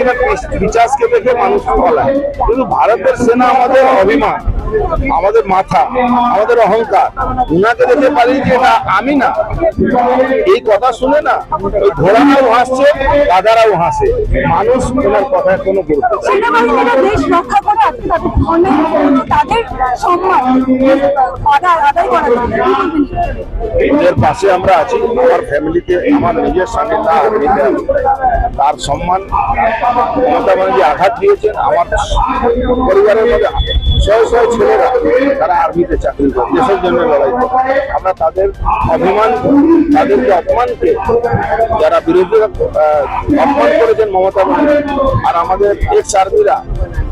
না পিস- পিচাসকে দেখে মানুষ বলায় কিন্তু ভারতের সেনা আমাদের অভিমান। আমাদের মাথা আমাদের অহংকার উনাকে দেখে পারি যে না আমি না এই কথা শুনে না ওই ঘোড়ারাও হাসছে দাদারাও হাসে মানুষ ওনার কথায় কোনো গুরুত্ব দেয় না। সেনাবাহিনীরা দেশ রক্ষা করে আজকে তাদের অনেক কিন্তু তাদের সম্মান আদায় আদায় করা যায় কি বলবেন? ওদের পাশে আমরা আছি আমার ফ্যামিলিতে আমার নিজের তা তার সম্মান মমতা ব্যানার্জি আঘাত দিয়েছেন আমার পরিবারের মধ্যে শয়ে শহ ছেলেরা তারা আর্মিতে চাকরি করে, দেশের জন্য লড়াই করে। আমরা তাদের অভিমান, তাদেরকে অপমানকে যারা বিরোধীরা অপমান করেছেন মমতা আর আমাদের এক্স আর্মিরা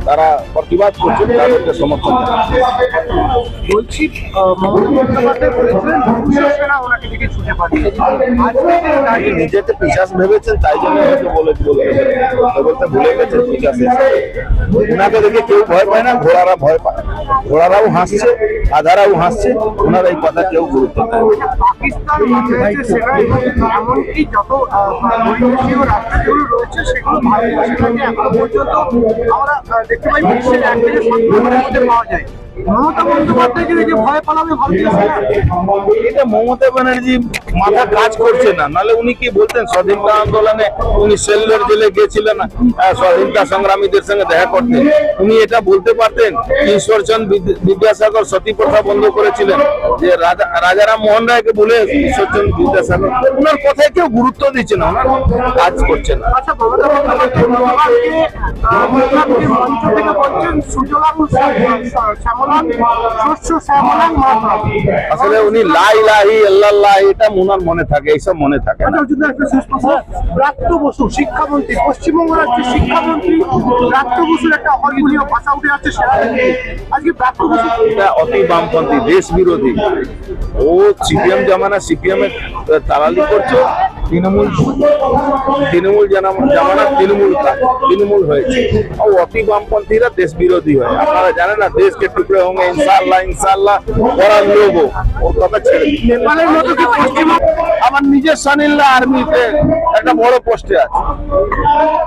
তারা প্রতিবাদ করছেন তাদেরকে সমর্থন বলছি নিজেকে পিসাস ভেবেছেন তাই জন্য বলে বলে। বলতে ভুলে গেছেন পিসাস ওনাকে দেখে কেউ ভয় পায় না ঘোড়ারা ভয় পায়। ঘোড়ারাও হাসছে আধারাও হাসছে, ওনারা এই কথা কেউ গুরুত্ব দেয় আমরা দেখতে পাই, বিশ্বের এক থেকে পাওয়া যায়। মমতা বন্দ্যোপাধ্যায়কে দেখে ভয় পালাবে ভারতীয় এটা মমতা ব্যানার্জি মাথা কাজ করছে না। নাহলে উনি কি বলতেন? স্বাধীনতা আন্দোলনে উনি সেলুলার জেলে গেছিলেন আহ, স্বাধীনতা সংগ্রামীদের সঙ্গে দেখা করতে উনি এটা বলতে পারতেন ঈশ্বরচন্দ বিদ্যা- বিদ্যাসাগর সতী প্রথা বন্ধ করেছিলেন? যে রাজা রাজারাম মোহন রায়কে বলে ঈশ্বরচন্দ্র বিদ্যাসাগর। ওনার কথায় কেউ গুরুত্ব দিচ্ছে না ওনার কাজ করছে না। আচ্ছা মমতা বন্দ্যোপাধ্যায় আসলে উনি লাই লাহি আল্লাহ এটা ওনার মনে থাকে এইসব মনে থাকে না। আচ্ছা, ব্রাত্য বসু শিক্ষামন্ত্রী পশ্চিমবঙ্গ রাজ্যের শিক্ষামন্ত্রী ব্রাত্য বসুর একটা অকল্পনীয় ভাষা উঠে থেকে আজকে ব্রাত্য বসু এটা অতি বামপন্থী দেশ বিরোধী ও সিপিএম জামানা সিপিএম এর তালালি করছে। তৃণমূল তৃণমূল জানা- জামানা তৃণমূল কাজ তৃণমূল হয়েছে। ও অতি বামপন্থীরা দেশ বিরোধী হয়। আপনারা জানেন না দেশকে টুকরে হোঙ্গে ইনশাল্লাহ ইনশাল্লাহ করার লোক ওর কথা ছেড়ে আমার নিজের সানিল্লা আর্মিতে একটা বড় পোস্টে আছে।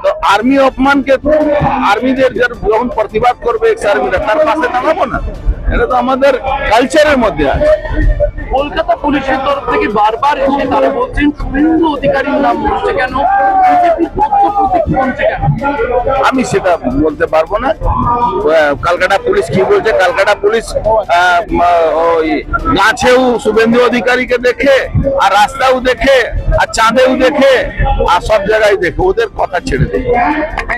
তো আর্মি অপমানকে আর্মিদের যার যখন প্রতিবাদ করবে এক্স আর্মিরা তার পাশে দাঁড়াবো না। এটা তো আমাদের কালচারের মধ্যে আছে। বারবার এসে তারা বলছেন, শুভেন্দু অধিকারীর নাম বলছে কেন? আমি সেটা বলতে পারব না। কালকাটা পুলিশ কি বলছে? কালকাটা পুলিশ গাছেও শুভেন্দু অধিকারীকে দেখে, আর রাস্তাও দেখে, আর চাঁদেও দেখে, আর সব জায়গায় দেখে। ওদের কথা ছেড়ে দেয়